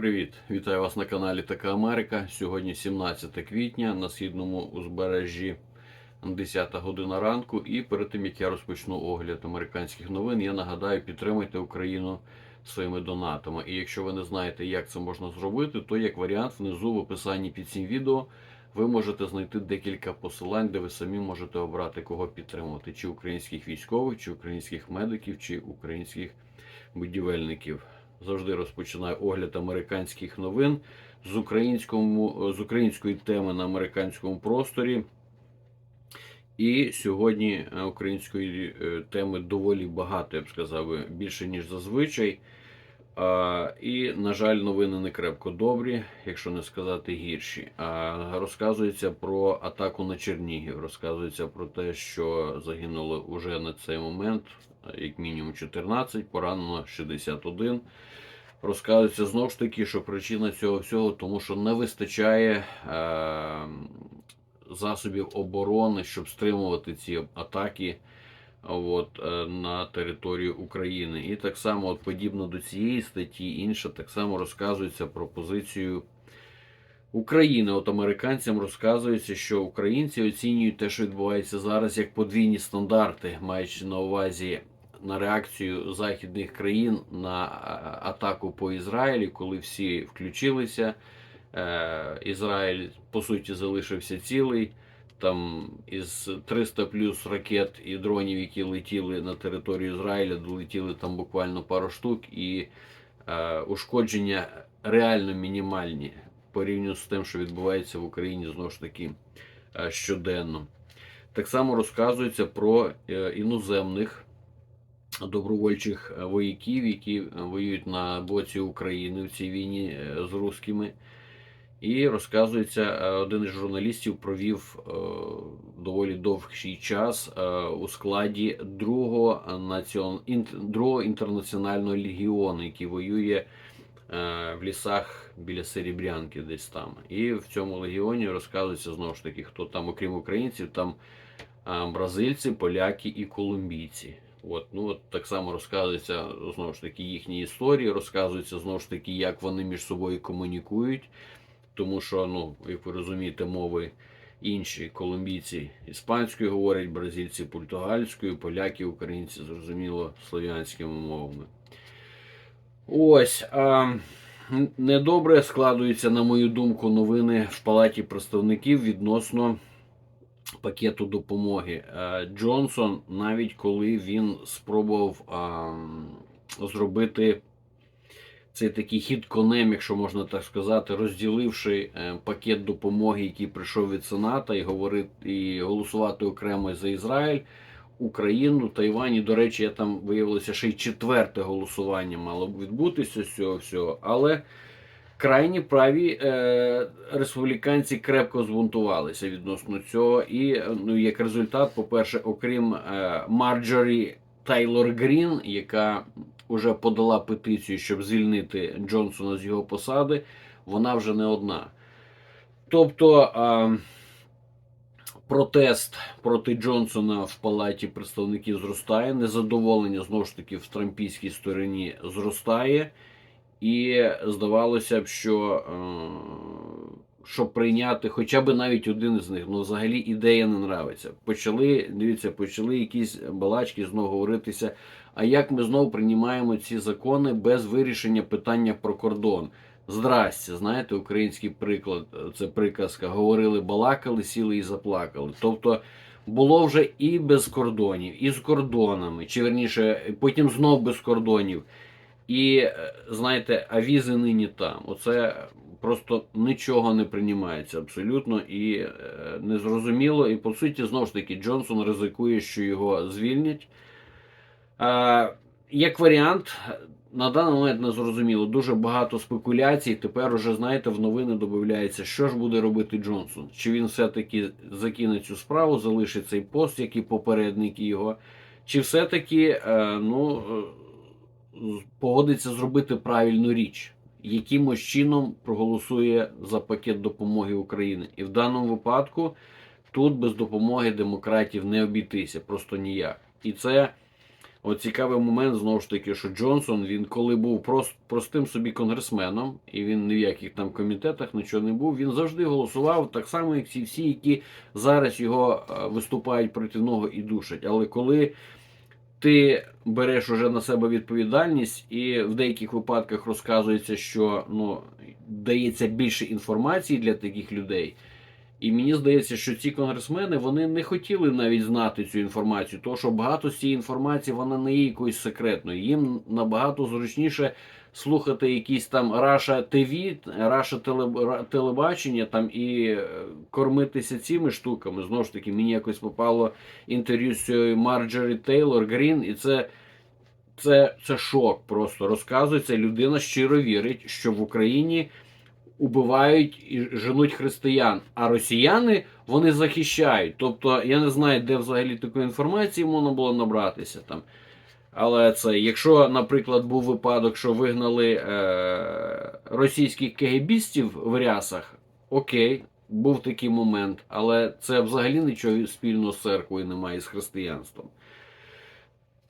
Привіт! Вітаю вас на каналі Така Америка. Сьогодні 17 квітня на східному узбережжі 10 година ранку. І перед тим як я розпочну огляд американських новин, я нагадаю, підтримайте Україну своїми донатами. І якщо ви не знаєте, як це можна зробити, то як варіант внизу в описанні під цим відео ви можете знайти декілька посилань, де ви самі можете обрати кого підтримувати: чи українських військових, чи українських медиків, чи українських будівельників. Завжди розпочинаю огляд американських новин з, українському, з української теми на американському просторі. І сьогодні е, української е, теми доволі багато, я б сказав, більше, ніж зазвичай. А, І, на жаль, новини не крепко добрі, якщо не сказати гірші. А, Розказується про атаку на Чернігів. Розказується про те, що загинуло уже на цей момент, як мінімум 14, поранено 61. Розказується знову ж таки, що причина цього всього, тому що не вистачає е, засобів оборони, щоб стримувати ці атаки от, е, на територію України. І так само, от, подібно до цієї статті, інша так само розказується про позицію України. От американцям розказується, що українці оцінюють те, що відбувається зараз, як подвійні стандарти, маючи на увазі на реакцію західних країн на е, атаку по Ізраїлі, коли всі включилися. Е, Ізраїль по суті залишився цілий. Там із 300 плюс ракет і дронів, які летіли на територію Ізраїля, долетіли там буквально пару штук, і е, ушкодження реально мінімальні порівняно з тим, що відбувається в Україні знову ж таки е, щоденно. Так само розказується про е, іноземних добровольчих е, вояків, які е, воюють на боці України в цій війні е, з русскими. І розказується, один із журналістів провів доволі довгий час у складі другого, другого інтернаціонального легіону, який воює в лісах біля Серебрянки, десь там. І в цьому легіоні розказується знову ж таки, хто там, окрім українців, там бразильці, поляки і колумбійці. От, ну от так само розказується знову ж таки їхні історії, розказується знову ж таки, як вони між собою комунікують. Тому що, ну, як ви розумієте, мови інші колумбійці іспанською говорять, бразильці португальською, поляки, українці, зрозуміло, слов'янськими мовами. Ось. А, недобре складуються, на мою думку, новини в Палаті представників відносно пакету допомоги. Е, Джонсон, навіть коли він спробував зробити цей такий хід конем, якщо можна так сказати, розділивши е, пакет допомоги, який прийшов від Сената, і говорити і голосувати окремо за Ізраїль, Україну, Тайвань. І, до речі, я там виявилося ще й четверте голосування мало б відбутися з цього всього. Але крайні праві е, республіканці крепко збунтувалися відносно цього. І е, ну, як результат, по-перше, окрім е, Тайлор Грін, яка вже подала петицію, щоб звільнити Джонсона з його посади, вона вже не одна. Тобто а, протест проти Джонсона в Палаті представників зростає, незадоволення знову ж таки в трампійській стороні зростає, і здавалося б, що. е, щоб прийняти хоча б навіть один з них, ну взагалі ідея не нравиться. Почали, дивіться, почали якісь балачки знову говоритися. А як ми знову приймаємо ці закони без вирішення питання про кордон? Здрасте, знаєте, український приклад, це приказка. Говорили, балакали, сіли і заплакали. Тобто було вже і без кордонів, і з кордонами, чи верніше, потім знов без кордонів. І е, знаєте, а візи нині там. Оце просто нічого не приймається абсолютно і е, незрозуміло. І по суті, знову ж таки, Джонсон ризикує, що його звільнять. Е, як варіант, на даний момент не зрозуміло. Дуже багато спекуляцій. Тепер уже, знаєте, в новини додається, що ж буде робити Джонсон. Чи він все-таки закине цю справу, залишить цей пост, як і попередники його, чи все-таки ну, погодиться зробити правильну річ, якимось чином проголосує за пакет допомоги України. І в даному випадку тут без допомоги демократів не обійтися, просто ніяк. І це От цікавий момент знову ж таки, що Джонсон, він коли був прос- простим собі конгресменом, і він ні в яких там комітетах нічого не був, він завжди голосував так само, як ці всі, які зараз його е, виступають проти нього і душать. Але коли ти береш уже на себе відповідальність, і в деяких випадках розказується, що ну, дається більше інформації для таких людей. І мені здається, що ці конгресмени вони не хотіли навіть знати цю інформацію, тому що багато з цієї інформації вона не є якоюсь секретною. Їм набагато зручніше слухати якісь там Раша ТВ, Раша телебачення там і е, кормитися цими штуками. Знову ж таки, мені якось попало інтерв'ю з цією Марджорі Тейлор Грін, і це. Це, це шок просто розказується. Людина щиро вірить, що в Україні убивають і женуть християн, а росіяни вони захищають. Тобто я не знаю, де взагалі такої інформації можна було набратися там. Але це, якщо, наприклад, був випадок, що вигнали е, російських кегебістів в рясах, окей, був такий момент, але це взагалі нічого спільного з церквою немає з християнством.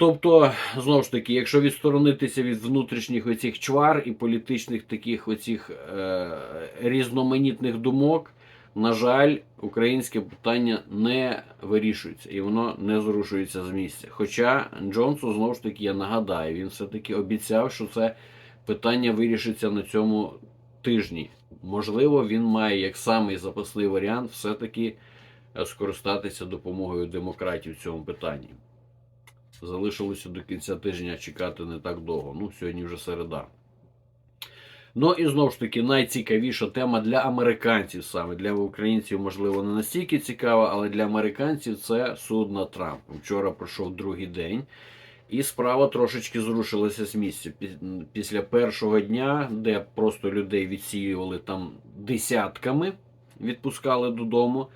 Тобто, знову ж таки, якщо відсторонитися від внутрішніх оцих чвар і політичних таких оцих е, різноманітних думок, на жаль, українське питання не вирішується і воно не зрушується з місця. Хоча Джонсу, знову ж таки, я нагадаю, він все-таки обіцяв, що це питання вирішиться на цьому тижні. Можливо, він має як самий запасний варіант все-таки е, скористатися допомогою демократів в цьому питанні. Залишилося до кінця тижня чекати не так довго. Ну, сьогодні вже середа. Ну і знову ж таки, найцікавіша тема для американців саме. Для українців, можливо, не настільки цікава, але для американців це суд над Трампом. Вчора пройшов другий день, і справа трошечки зрушилася з місця. Після першого дня, де просто людей відсіювали там десятками, відпускали додому.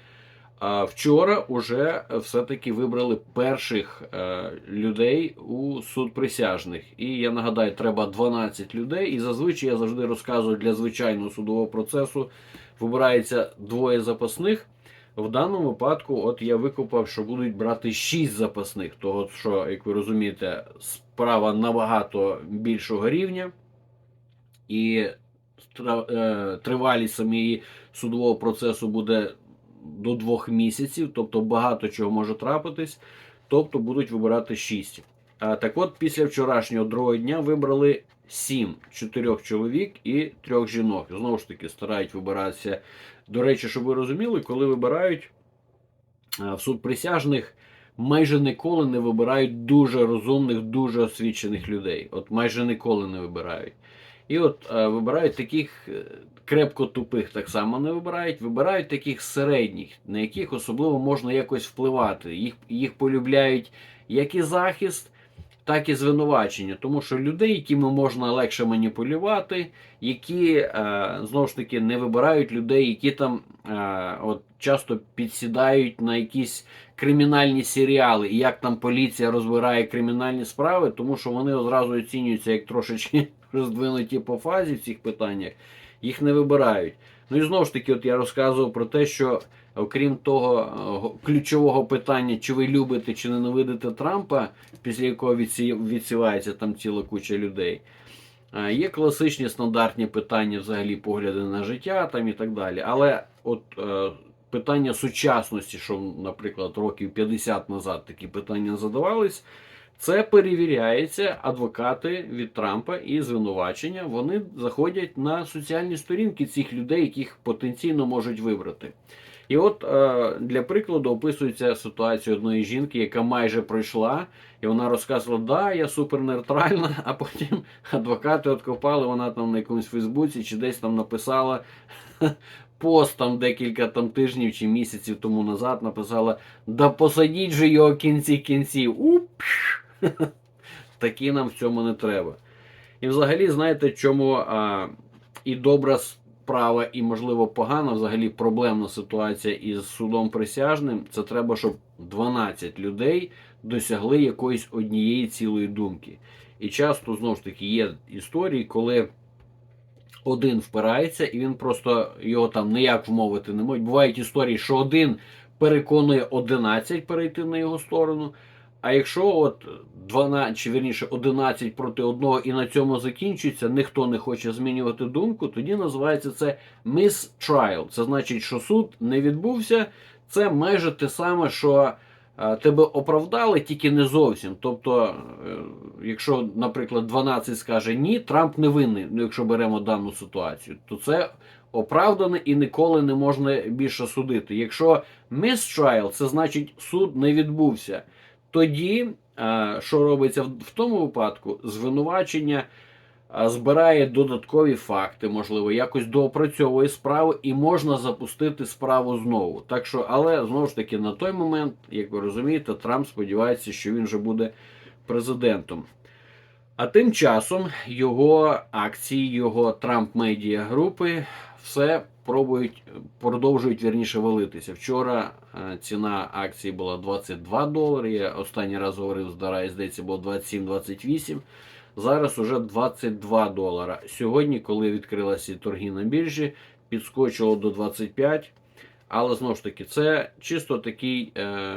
Вчора вже все-таки вибрали перших е, людей у суд присяжних. І я нагадаю, треба 12 людей. І зазвичай я завжди розказую для звичайного судового процесу вибирається двоє запасних. В даному випадку, от я викопав, що будуть брати 6 запасних. Того, що, як ви розумієте, справа набагато більшого рівня. І е, тривалість самої судового процесу буде до двох місяців, тобто багато чого може трапитись, тобто будуть вибирати 6. А так от, після вчорашнього другого дня вибрали 7 чотирьох чоловік і трьох жінок. Знову ж таки, старають вибиратися. До речі, щоб ви розуміли, коли вибирають в суд присяжних, майже ніколи не вибирають дуже розумних, дуже освічених людей. От майже ніколи не вибирають. І от е, вибирають таких е, крепко тупих так само не вибирають, вибирають таких середніх, на яких особливо можна якось впливати. Їх, їх полюбляють як і захист, так і звинувачення. Тому що людей, якими можна легше маніпулювати, які е, знову ж таки не вибирають людей, які там е, от, часто підсідають на якісь кримінальні серіали, і як там поліція розбирає кримінальні справи, тому що вони одразу оцінюються як трошечки роздвинуті по фазі в цих питаннях, їх не вибирають. Ну і знову ж таки, от я розказував про те, що окрім того е, ключового питання, чи ви любите чи ненавидите Трампа, після якого відсівається там ціла куча людей. е, Є класичні стандартні питання, взагалі погляди на життя там і так далі. Але от е, питання сучасності, що, наприклад, років 50 назад такі питання задавались, це перевіряється адвокати від Трампа і звинувачення. Вони заходять на соціальні сторінки цих людей, яких потенційно можуть вибрати. І от е, для прикладу описується ситуація одної жінки, яка майже пройшла, і вона розказувала, да, я супернейтральна, а потім адвокати откопали, вона там на якомусь Фейсбуці чи десь там написала пост там декілька там тижнів чи місяців тому назад написала: Да посадіть же його кінці кінців. Уп! Такі нам в цьому не треба. І взагалі, знаєте, чому а, і добра справа, і, можливо, погана, взагалі проблемна ситуація із судом присяжним, це треба, щоб 12 людей досягли якоїсь однієї цілої думки. І часто, знову ж таки, є історії, коли один впирається, і він просто його там ніяк вмовити не може. Бувають історії, що один переконує 11 перейти на його сторону, А якщо от 12, чи вірніше 11 проти 1 і на цьому закінчується, ніхто не хоче змінювати думку, тоді називається це mistrial. Це значить, що суд не відбувся. Це майже те саме, що е, тебе оправдали, тільки не зовсім. Тобто, е, якщо, наприклад, 12 скаже ні, Трамп не винний, ну якщо беремо дану ситуацію, то це оправдане і ніколи не можна більше судити. Якщо mistrial, це значить суд не відбувся. Тоді, е, що робиться в тому випадку, звинувачення е, збирає додаткові факти, можливо, якось доопрацьовує справу і можна запустити справу знову. Так що, але знову ж таки, на той момент, як ви розумієте, Трамп сподівається, що він вже буде президентом. А тим часом його акції, його Трамп медіа групи все пробують, продовжують вірніше валитися. Вчора е, ціна акції була 22 долари. Я останній раз говорив з Дарай, здається, було 27-28. Зараз уже 22 долара. Сьогодні, коли відкрилися торги на біржі, підскочило до 25. Але знову ж таки, це чисто такий е,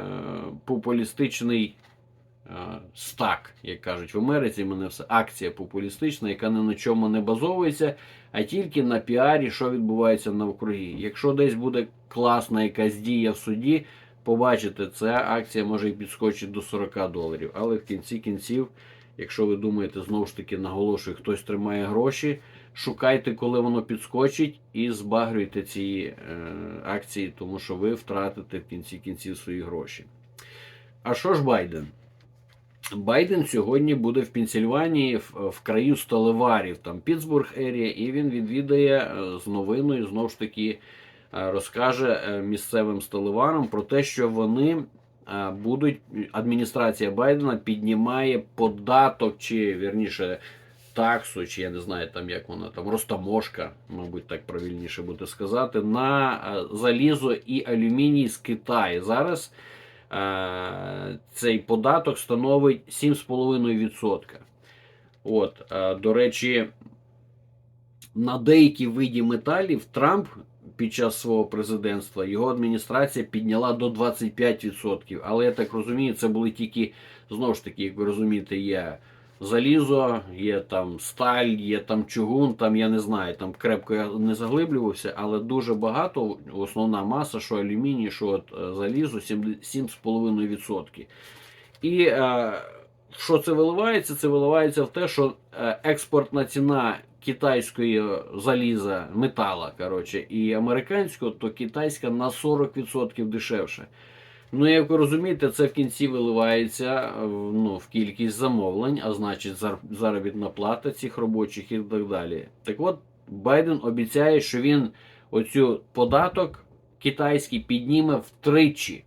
популістичний е, стак, як кажуть в Америці. Мене все акція популістична, яка ні на чому не базовується, а тільки на піарі, що відбувається навкруги. Якщо десь буде класна якась дія в суді, побачите, ця акція може і підскочити до 40 доларів. Але в кінці кінців, якщо ви думаєте, знову ж таки наголошую, хтось тримає гроші. Шукайте, коли воно підскочить, і збагрюйте ці е, акції, тому що ви втратите в кінці кінців свої гроші. А що ж Байден? Байден сьогодні буде в Пенсільванії в, краю сталеварів, там Пітсбург ерія, і він відвідає е, з новиною, знову ж таки, е, розкаже е, місцевим сталеварам про те, що вони будуть. Адміністрація Байдена піднімає податок, чи вірніше таксу, чи я не знаю там, як вона там, розтаможка, мабуть, так правильніше буде сказати, на залізо і алюміній з Китаю. Зараз цей податок становить 7,5%. От, е, до речі, на деякі види металів Трамп під час свого президентства його адміністрація підняла до 25%. Але я так розумію, це були тільки, знову ж таки, як ви розумієте, є залізо, є там сталь, є там чугун, там я не знаю, там крепко я не заглиблювався, але дуже багато, основна маса, що алюміній, що от е, залізо, 7,5%. І е, що це виливається? Це виливається в те, що е, експортна ціна китайської заліза, метала, коротше, і американського, то китайська на 40% дешевше. Ну, як ви розумієте, це в кінці виливається е, ну, в кількість замовлень, а значить зар- заробітна плата цих робочих і так далі. Так от, Байден обіцяє, що він оцю податок китайський підніме втричі.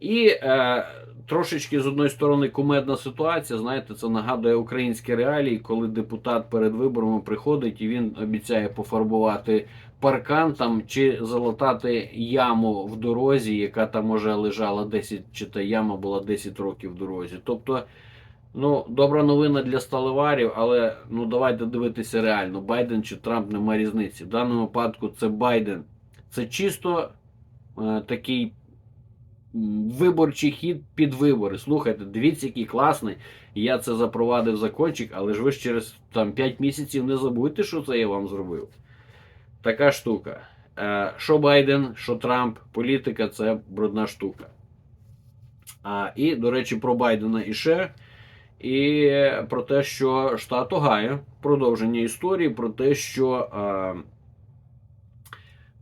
І е, трошечки з одної сторони кумедна ситуація. Знаєте, це нагадує українські реалії, коли депутат перед виборами приходить і він обіцяє пофарбувати паркан там чи залатати яму в дорозі, яка там може лежала 10, чи та яма була 10 років в дорозі. Тобто, ну, добра новина для сталеварів, але ну давайте дивитися реально: Байден чи Трамп немає різниці. В даному випадку це Байден. Це чисто е, такий виборчий хід під вибори. Слухайте, дивіться, який класний. Я це запровадив закончик, але ж ви ж через там 5 місяців не забудьте, що це я вам зробив. Така штука. Е, Що Байден, що Трамп, політика це брудна штука. А, і, до речі, про Байдена іще. І про те, що штат Огайо, продовження історії, про те, що е,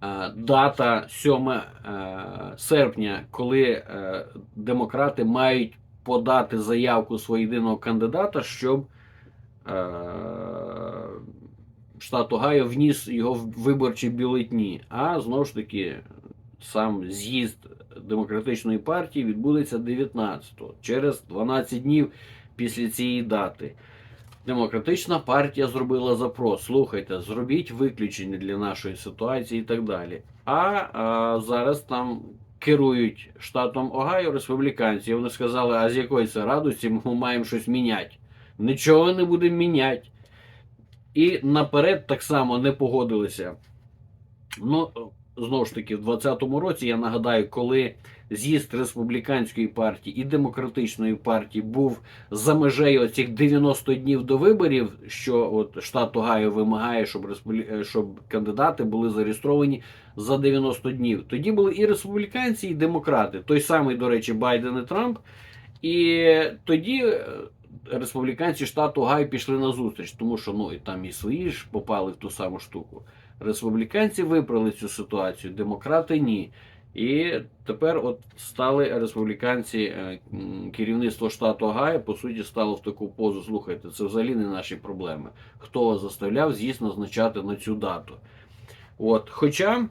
е, дата 7 е, серпня, коли е, демократи мають подати заявку свого єдиного кандидата, щоб штат Огайо вніс його в виборчі бюлетні. А знову ж таки, сам з'їзд демократичної партії відбудеться 19-го, через 12 днів після цієї дати. Демократична партія зробила запрос. Слухайте, зробіть виключення для нашої ситуації і так далі. А, а зараз там керують штатом Огайо республіканці. І Вони сказали, а з якої це радості ми маємо щось міняти. Нічого не будемо міняти. І наперед так само не погодилися. Ну, знову ж таки в 2020 році, я нагадаю, коли з'їзд республіканської партії і демократичної партії був за межею цих 90 днів до виборів, що от штат Огайо вимагає, щоб республі... е, щоб кандидати були зареєстровані за 90 днів. Тоді були і республіканці, і демократи. Той самий, до речі, Байден і Трамп. І тоді е, республіканці штату Огайо пішли на зустріч, тому що ну і там і свої ж попали в ту саму штуку. Республіканці виправили цю ситуацію, демократи ні. І тепер от стали республіканці, е, керівництво штату Огайо, по суті, стало в таку позу. Слухайте, це взагалі не наші проблеми. Хто вас заставляв з'їзд назначати на цю дату? От, хоча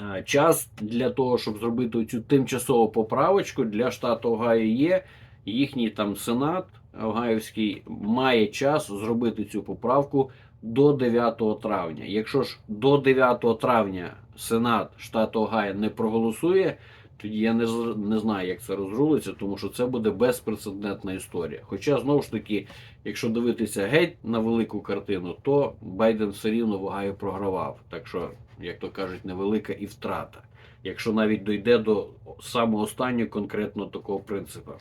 е, час для того, щоб зробити цю тимчасову поправочку для штату Огайо є. Їхній там сенат Огаївський має час зробити цю поправку до 9 травня. Якщо ж до 9 травня Сенат штату Огайо не проголосує, тоді я не, не знаю, як це розрулиться, тому що це буде безпрецедентна історія. Хоча, знову ж таки, якщо дивитися геть на велику картину, то Байден все рівно в Огайо програвав. Так що, як то кажуть, невелика і втрата. Якщо навіть дойде до самого останнього конкретно такого принципу.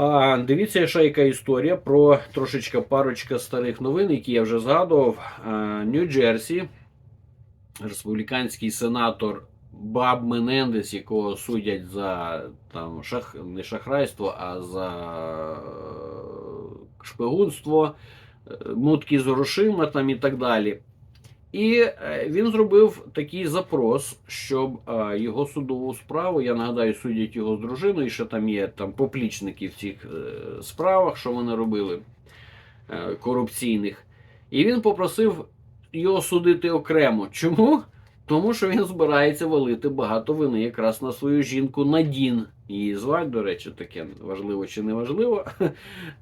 А, дивіться, ще яка історія про трошечка парочка старих новин, які я вже згадував. Нью-Джерсі, республіканський сенатор Баб Менендес, якого судять за там шах, не шахрайство, а за е, шпигунство, е, мутки з грошима там і так далі. І е, він зробив такий запрос, щоб е, його судову справу, я нагадаю, судять його з дружиною, ще там є там поплічники в цих е, справах, що вони робили корупційних. І він попросив його судити окремо. Чому? Тому що він збирається валити багато вини якраз на свою жінку Надін. Її звать, до речі, таке важливо чи не важливо.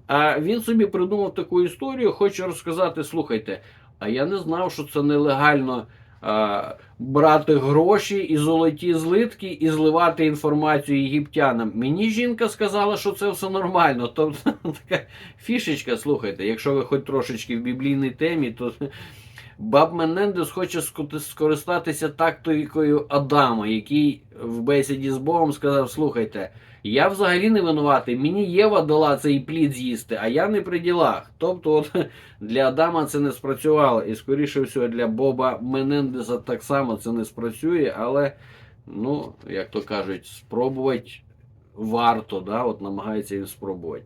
А він собі придумав таку історію, хоче розказати: слухайте, а я не знав, що це нелегально а, брати гроші і золоті злитки і зливати інформацію єгиптянам. Мені жінка сказала, що це все нормально. Тобто така фішечка, слухайте, якщо ви хоч трошечки в біблійній темі, то Баб Менендес хоче скористатися тактикою Адама, який в бесіді з Богом сказав: слухайте. Я взагалі не винуватий. Мені Єва дала цей плід з'їсти, а я не при ділах. Тобто, от, для Адама це не спрацювало. І, скоріше всього, для Боба Менендеса так само це не спрацює, але, ну, як то кажуть, спробувати варто, да? от намагається він спробувати.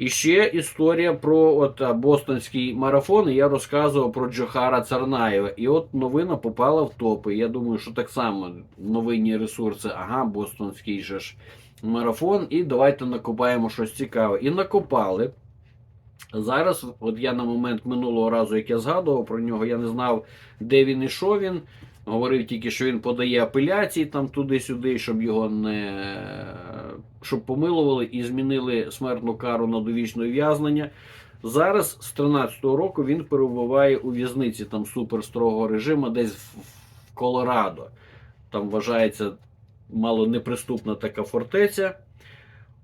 І ще історія про от, бостонський марафон. Я розказував про Джохара Царнаєва. І от новина попала в топи. Я думаю, що так само новинні ресурси. Ага, бостонський же ж марафон. І давайте накопаємо щось цікаве. І накопали. Зараз, от я на момент минулого разу, як я згадував про нього, я не знав, де він і що він. Говорив тільки, що він подає апеляції там туди-сюди, щоб його не щоб помилували і змінили смертну кару на довічне ув'язнення. Зараз з 13-го року він перебуває у в'язниці там суперстрогого режиму, десь в Колорадо. Там вважається мало неприступна така фортеця.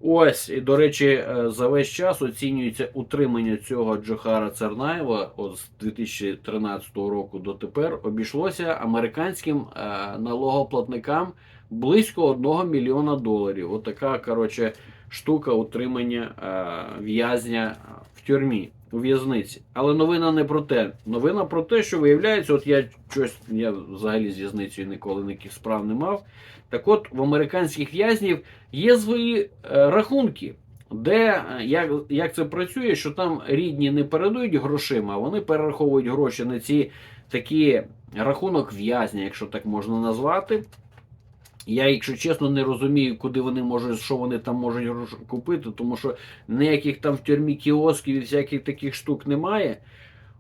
Ось, і до речі, е, за весь час оцінюється утримання цього Джохара Царнаєва от з 2013 року до тепер обійшлося американським е, налогоплатникам близько 1 мільйона доларів. Отака, коротше, штука утримання е, в'язня в тюрмі, у в'язниці. Але новина не про те. Новина про те, що виявляється, от я щось, я взагалі з в'язницею ніколи ніяких справ не мав. Так от в американських в'язнів є свої е, рахунки, де е, як, як це працює, що там рідні не передають грошима, а вони перераховують гроші на ці такі рахунок в'язня, якщо так можна назвати. Я, якщо чесно, не розумію, куди вони можуть, що вони там можуть купити, тому що ніяких там в тюрмі кіосків і всяких таких штук немає.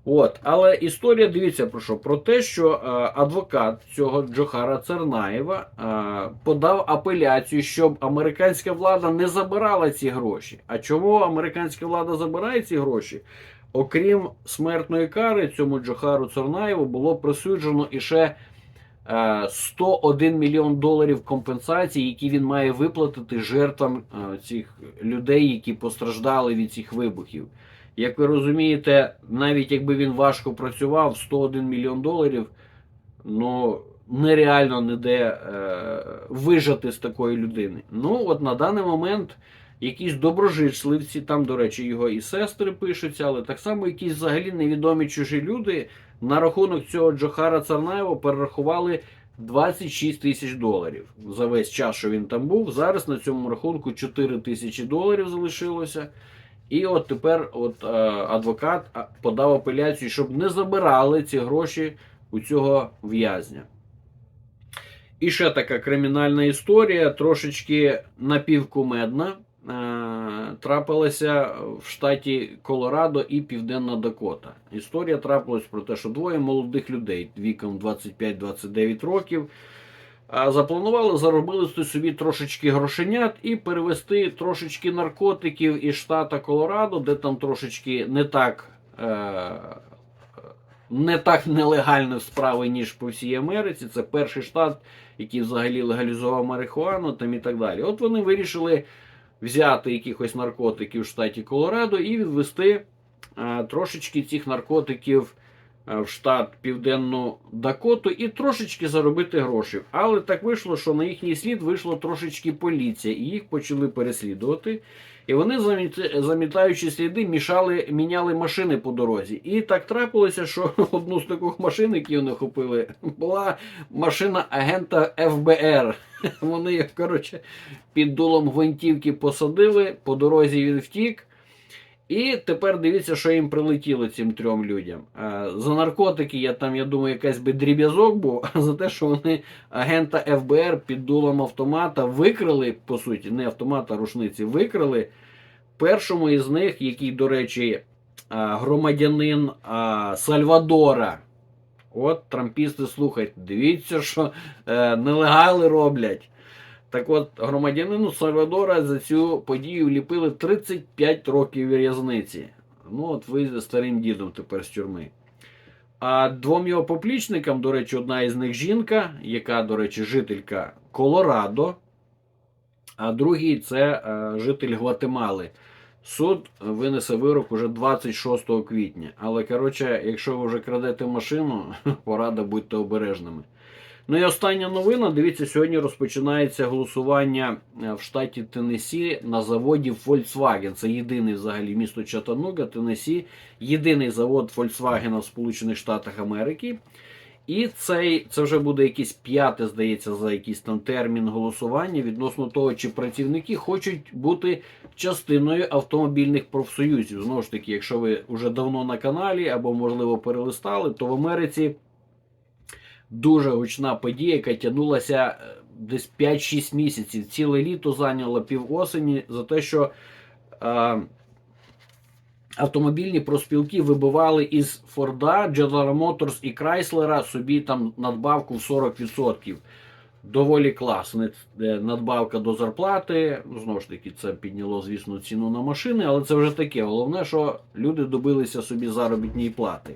От, але історія дивіться про що? Про те, що е, адвокат цього Джохара Царнаєва е, подав апеляцію, щоб американська влада не забирала ці гроші. А чому американська влада забирає ці гроші? Окрім смертної кари, цьому Джохару Царнаєву було присуджено іще 101 мільйон доларів компенсації, які він має виплатити жертвам е, цих людей, які постраждали від цих вибухів. Як ви розумієте, навіть якби він важко працював, 101 мільйон доларів ну, нереально ніде е, вижати з такої людини. Ну, от на даний момент якісь доброжичливці, там, до речі, його і сестри пишуться, але так само якісь взагалі невідомі чужі люди на рахунок цього Джохара Царнаєва перерахували 26 тисяч доларів за весь час, що він там був. Зараз на цьому рахунку 4 тисячі доларів залишилося. І от тепер от, е, адвокат подав апеляцію, щоб не забирали ці гроші у цього в'язня. І ще така кримінальна історія, трошечки напівкумедна. Е, трапилася в штаті Колорадо і Південна Дакота. Історія трапилась про те, що двоє молодих людей віком 25-29 років запланували заробити собі трошечки грошенят і перевезти трошечки наркотиків із штата Колорадо, де там трошечки не так. Е, не так нелегальні справи, ніж по всій Америці. Це перший штат, який взагалі легалізував марихуану там і так далі. От вони вирішили взяти якихось наркотиків в штаті Колорадо і відвести е, трошечки цих наркотиків е, в штат Південну Дакоту і трошечки заробити гроші. Але так вийшло, що на їхній слід вийшло трошечки поліція, і їх почали переслідувати. І вони, заміт- замітаючи сліди, мішали, міняли машини по дорозі. І так трапилося, що одну з таких машин, які вони купили, була машина агента ФБР. Вони коротше, під дулом гвинтівки посадили, по дорозі він втік. І тепер дивіться, що їм прилетіло цим трьом людям. Е, За наркотики, я там, я думаю, якась би дріб'язок був, а за те, що вони агента ФБР під дулом автомата викрили, по суті, не автомата, а рушниці, викрили першому із них, який, до речі, е, громадянин е, Сальвадора. От трампісти слухайте, дивіться, що нелегали роблять. Так от, громадянину Сальвадора за цю подію ліпили 35 років в'язниці. Ну, от ви зі старим дідом тепер з тюрми. А двом його поплічникам, до речі, одна із них жінка, яка, до речі, жителька Колорадо, а другий це е, житель Гватемали. Суд винесе вирок уже 26 квітня. Але, коротше, якщо ви вже крадете машину, порада будьте обережними. Ну і остання новина. Дивіться, сьогодні розпочинається голосування е, в штаті Теннессі на заводі Volkswagen. Це єдиний взагалі місто Чатануга, Теннессі, єдиний завод Volkswagen в Сполучених Штатах Америки. І цей це вже буде якийсь п'яте, здається, за якийсь там термін голосування відносно того, чи працівники хочуть бути частиною автомобільних профсоюзів. Знову ж таки, якщо ви вже давно на каналі або, можливо, перелистали, то в Америці дуже гучна подія, яка тягнулася е, десь 5-6 місяців. Ціле літо зайняло півосені за те, що е, автомобільні проспілки вибивали із Форда, General Motors і Chrysler собі там надбавку в 40%. Доволі класна надбавка до зарплати. Ну, Знову ж таки, це підняло, звісно, ціну на машини, але це вже таке. Головне, що люди добилися собі заробітної плати.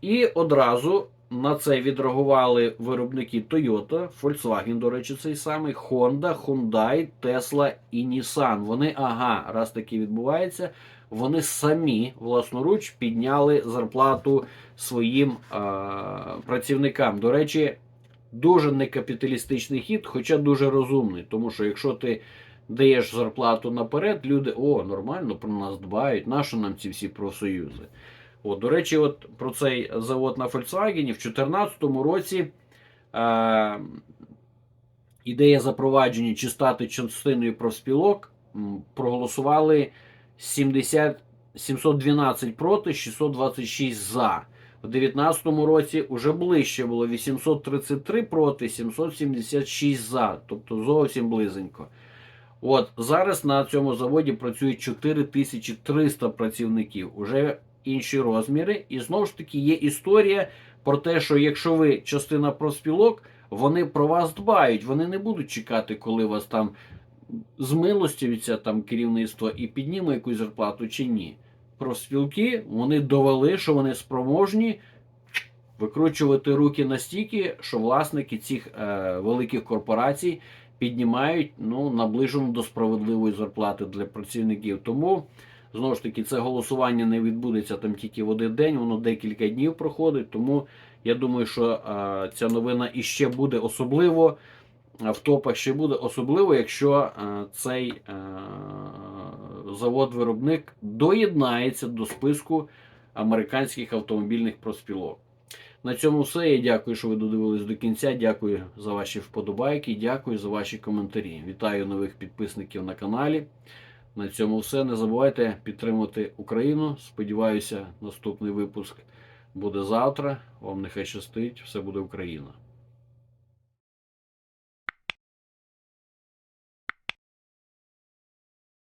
І одразу на це відреагували виробники Toyota, Volkswagen, до речі, цей самий, Honda, Hyundai, Tesla і Nissan. Вони, ага, раз таке відбувається, вони самі власноруч підняли зарплату своїм а, працівникам. До речі, дуже некапіталістичний хід, хоча дуже розумний. Тому що якщо ти даєш зарплату наперед, люди о, нормально про нас дбають, нащо нам ці всі профсоюзи? От, до речі, от про цей завод на Volkswagen в 2014 році е, ідея запровадження чи стати частиною профспілок проголосували 70, 712 проти, 626 за. У 2019 році вже ближче було 833 проти, 776 за. Тобто зовсім близенько. От зараз на цьому заводі працюють 4300 працівників. Уже інші розміри. І знову ж таки є історія про те, що якщо ви частина профспілок, вони про вас дбають. Вони не будуть чекати, коли вас там змилостюється там керівництво і підніме якусь зарплату чи ні. Профспілки вони довели, що вони спроможні викручувати руки настільки, що власники цих е, великих корпорацій піднімають ну, наближену до справедливої зарплати для працівників. Тому Знову ж таки, це голосування не відбудеться там тільки в один день, воно декілька днів проходить. Тому я думаю, що е, ця новина іще буде особливо в топах ще буде, особливо, якщо е, цей завод-виробник доєднається до списку американських автомобільних проспілок. На цьому все. Я дякую, що ви додивились до кінця. Дякую за ваші вподобайки, дякую за ваші коментарі. Вітаю нових підписників на каналі. На цьому все. Не забувайте підтримати Україну. Сподіваюся, наступний випуск буде завтра. Вам нехай щастить, все буде Україна.